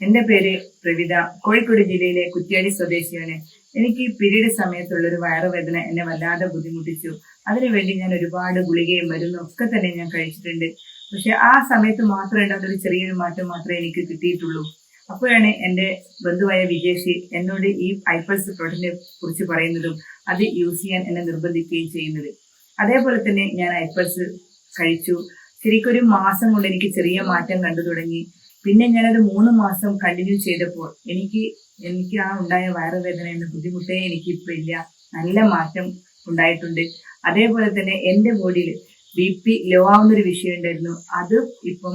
എന്റെ പേര് പ്രവിത. കോഴിക്കോട് ജില്ലയിലെ കുറ്റ്യാടി സ്വദേശിയാണ്. എനിക്ക് പീരീഡ് സമയത്തുള്ള ഒരു വയറുവേദന എന്നെ വല്ലാതെ ബുദ്ധിമുട്ടിച്ചു. അതിനുവേണ്ടി ഞാൻ ഒരുപാട് ഗുളികയും മരുന്നും ഒക്കെ തന്നെ ഞാൻ കഴിച്ചിട്ടുണ്ട്. പക്ഷെ ആ സമയത്ത് മാത്രമേ ഉണ്ടാകുന്ന ചെറിയൊരു മാറ്റം മാത്രമേ എനിക്ക് കിട്ടിയിട്ടുള്ളൂ. അപ്പോഴാണ് എന്റെ ബന്ധുവായ വിജേഷി എന്നോട് ഈ ഐപ്പൾസ് പ്രോഡക്റ്റിനെ കുറിച്ച് പറയുന്നതും അത് യൂസ് ചെയ്യാൻ എന്നെ നിർബന്ധിക്കുകയും ചെയ്യുന്നത്. അതേപോലെ തന്നെ ഞാൻ ഐപ്പൾസ് കഴിച്ചു. ശരിക്കും ഒരു മാസം കൊണ്ട് എനിക്ക് ചെറിയ മാറ്റം കണ്ടു തുടങ്ങി. പിന്നെ ഞാനത് മൂന്ന് മാസം കണ്ടിന്യൂ ചെയ്തപ്പോൾ എനിക്ക് എനിക്ക് ആ ഉണ്ടായ വയറുവേദന എന്ന ബുദ്ധിമുട്ടേ എനിക്ക് ഇപ്പൊ ഇല്ല. നല്ല മാറ്റം ഉണ്ടായിട്ടുണ്ട്. അതേപോലെ തന്നെ എന്റെ ബോഡിയിൽ ബി പി ലോ ആവുന്ന ഒരു വിഷയം ഉണ്ടായിരുന്നു. അത് ഇപ്പം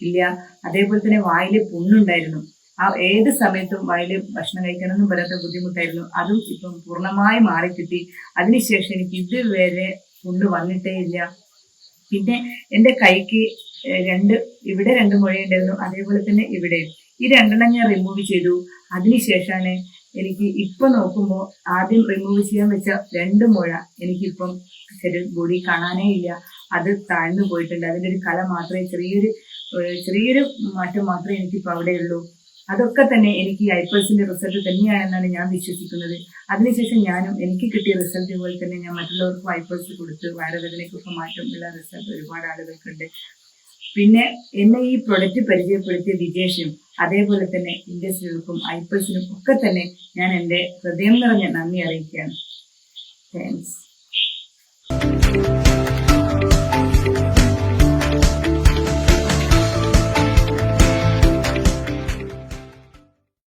ഇല്ല. അതേപോലെ തന്നെ വായിൽ പുണ്ണുണ്ടായിരുന്നു. ആ ഏത് സമയത്തും വായിൽ ഭക്ഷണം കഴിക്കണമെന്നും പറയാത്ത ബുദ്ധിമുട്ടായിരുന്നു. അതും ഇപ്പം പൂർണമായി മാറിക്കിട്ടി. അതിനുശേഷം എനിക്ക് ഇതുവരെ പുണ്ണ് വന്നിട്ടേ ഇല്ല. പിന്നെ എന്റെ കൈക്ക് രണ്ട് ഇവിടെ രണ്ട് മുഴ ഉണ്ടായിരുന്നു അതേപോലെ തന്നെ ഇവിടെ ഈ രണ്ടെണ്ണം ഞാൻ റിമൂവ് ചെയ്തു. അതിനുശേഷമാണ് എനിക്ക് ഇപ്പൊ നോക്കുമ്പോൾ ആദ്യം റിമൂവ് ചെയ്യാൻ വെച്ച രണ്ട് മുഴ എനിക്കിപ്പം ശരീര ബോഡി കാണാനേ ഇല്ല. അത് താഴ്ന്നു പോയിട്ടുണ്ട്. അതിന്റെ ഒരു കല മാത്രമേ ചെറിയൊരു ചെറിയൊരു മാറ്റം മാത്രമേ എനിക്കിപ്പോൾ അവിടെയുള്ളൂ അതൊക്കെ തന്നെ എനിക്ക് ഐപ്പേഴ്സിന്റെ റിസൾട്ട് തന്നെയാണെന്നാണ് ഞാൻ വിശ്വസിക്കുന്നത്. അതിനുശേഷം ഞാനും എനിക്ക് കിട്ടിയ റിസൾട്ട് പോലെ തന്നെ ഞാൻ മറ്റുള്ളവർക്കും ഐപ്പേഴ്സ് കൊടുത്ത് വയറുവേദനയ്ക്കൊക്കെ മാറ്റമുള്ള റിസൾട്ട് ഒരുപാട് ആളുകൾക്കുണ്ട്. പിന്നെ എന്നെ ഈ പ്രൊഡക്റ്റ് പരിചയപ്പെടുത്തിയ വിജേഷും അതേപോലെ തന്നെ ഇൻഡസ്ട്രികൾക്കും ഐപ്പൽസിനും ഒക്കെ തന്നെ ഞാൻ എന്റെ ഹൃദയം നിറഞ്ഞ നന്ദി അറിയിക്കുകയാണ്. താങ്ക്സ്